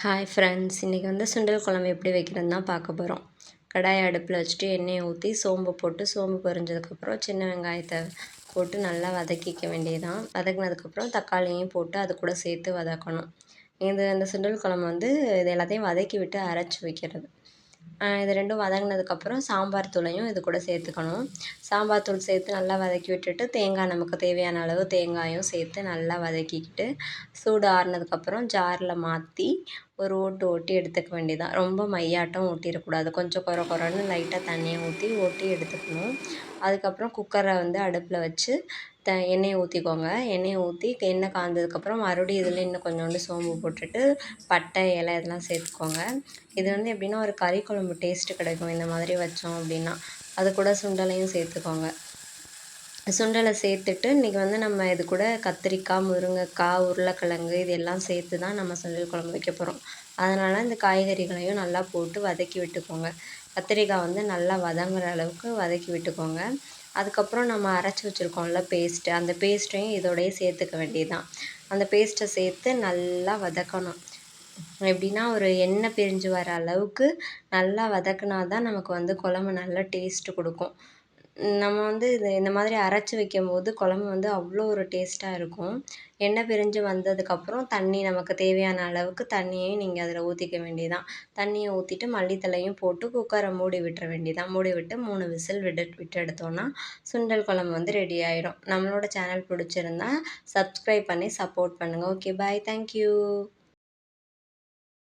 Hi friends இன்றைக்கி வந்து சுண்டல் குழம்பு எப்படி வைக்கிறதுன்னு தான் பார்க்க போகிறோம் கடாயை அடுப்பில் வச்சுட்டு எண்ணெயை ஊற்றி சோம்பு போட்டு சோம்பு பொரிஞ்சதுக்கப்புறம் சின்ன வெங்காயத்தை போட்டு நல்லா வதக்கிக்க வேண்டியதான் வதக்கினதுக்கப்புறம் தக்காளியும் போட்டு அது கூட சேர்த்து வதக்கணும். இது இந்த சுண்டல் குழம்பு வந்து இது எல்லாத்தையும் வதக்கி விட்டு அரைச்சி வைக்கிறது. இது ரெண்டும் வதங்கினதுக்கப்புறம் சாம்பார் தூளையும் இது கூட சேர்த்துக்கணும். சாம்பார் தூள் சேர்த்து நல்லா வதக்கி விட்டுட்டு தேங்காய் நமக்கு தேவையான அளவு தேங்காயும் சேர்த்து நல்லா வதக்கிக்கிட்டு சூடு ஆறுனதுக்கப்புறம் ஜாரில் மாற்றி ஒரு ஓட்டு ஓட்டி எடுத்துக்க வேண்டியதான் ரொம்ப மையாட்டம் ஊட்டிடக்கூடாது கொஞ்சம் குறை குறைன்னு லைட்டாக தண்ணியை ஊற்றி ஓட்டி எடுத்துக்கணும். அதுக்கப்புறம் குக்கரை வந்து அடுப்பில் வச்சு த எண்ணெயை ஊற்றிக்கோங்க எண்ணெயை ஊற்றி எண்ணெய் காய்ஞ்சதுக்கப்புறம் மறுபடியும் இதில் இன்னும் கொஞ்சோண்டு சோம்பு போட்டுட்டு பட்டை இலை இதெல்லாம் சேர்த்துக்கோங்க. இது வந்து எப்படின்னா ஒரு கறி குழம்பு டேஸ்ட்டு கிடைக்கும். இந்த மாதிரி வைச்சோம் அப்படின்னா அது கூட சுண்டலையும் சேர்த்துக்கோங்க. சுண்டலை சேர்த்துட்டு இன்றைக்கி வந்து நம்ம இது கூட கத்திரிக்காய் முருங்கைக்காய் உருளைக்கிழங்கு இது எல்லாம் சேர்த்து தான் நம்ம சுண்டல் குழம்பு வைக்க போகிறோம் அதனால் இந்த காய்கறிகளையும் நல்லா போட்டு வதக்கி விட்டுக்கோங்க. கத்திரிக்காய் வந்து நல்லா வதங்குற அளவுக்கு வதக்கி விட்டுக்கோங்க. அதுக்கப்புறம் நம்ம அரைச்சி வச்சுருக்கோம்ல பேஸ்ட்டு அந்த பேஸ்ட்டையும் இதோடயே சேர்த்துக்க வேண்டியதுதான். அந்த பேஸ்ட்டை சேர்த்து நல்லா வதக்கணும். எப்படின்னா ஒரு எண்ணெய் பிரிஞ்சு வர அளவுக்கு நல்லா வதக்குனா தான் நமக்கு வந்து குழம்பு நல்லா டேஸ்ட்டு கொடுக்கும். நம்ம வந்து இது இந்த மாதிரி அரைச்சி வைக்கும்போது குழம்பு வந்து அவ்வளோ ஒரு டேஸ்ட்டாக இருக்கும். எண்ணெய் பிரிஞ்சு வந்ததுக்கப்புறம் தண்ணி நமக்கு தேவையான அளவுக்கு தண்ணியையும் நீங்கள் அதில் ஊற்றிக்க வேண்டியதான் தண்ணியை ஊற்றிட்டு மல்லித்தலையும் போட்டு குக்கரை மூடி விட்டுற வேண்டியதான் மூடி விட்டு மூணு விசில் விட்டு விட்டு எடுத்தோன்னா சுண்டல் குழம்பு வந்து ரெடி ஆகிடும் நம்மளோட சேனல் பிடிச்சிருந்தா சப்ஸ்கிரைப் பண்ணி சப்போர்ட் பண்ணுங்கள் ஓகே பாய் தேங்க்யூ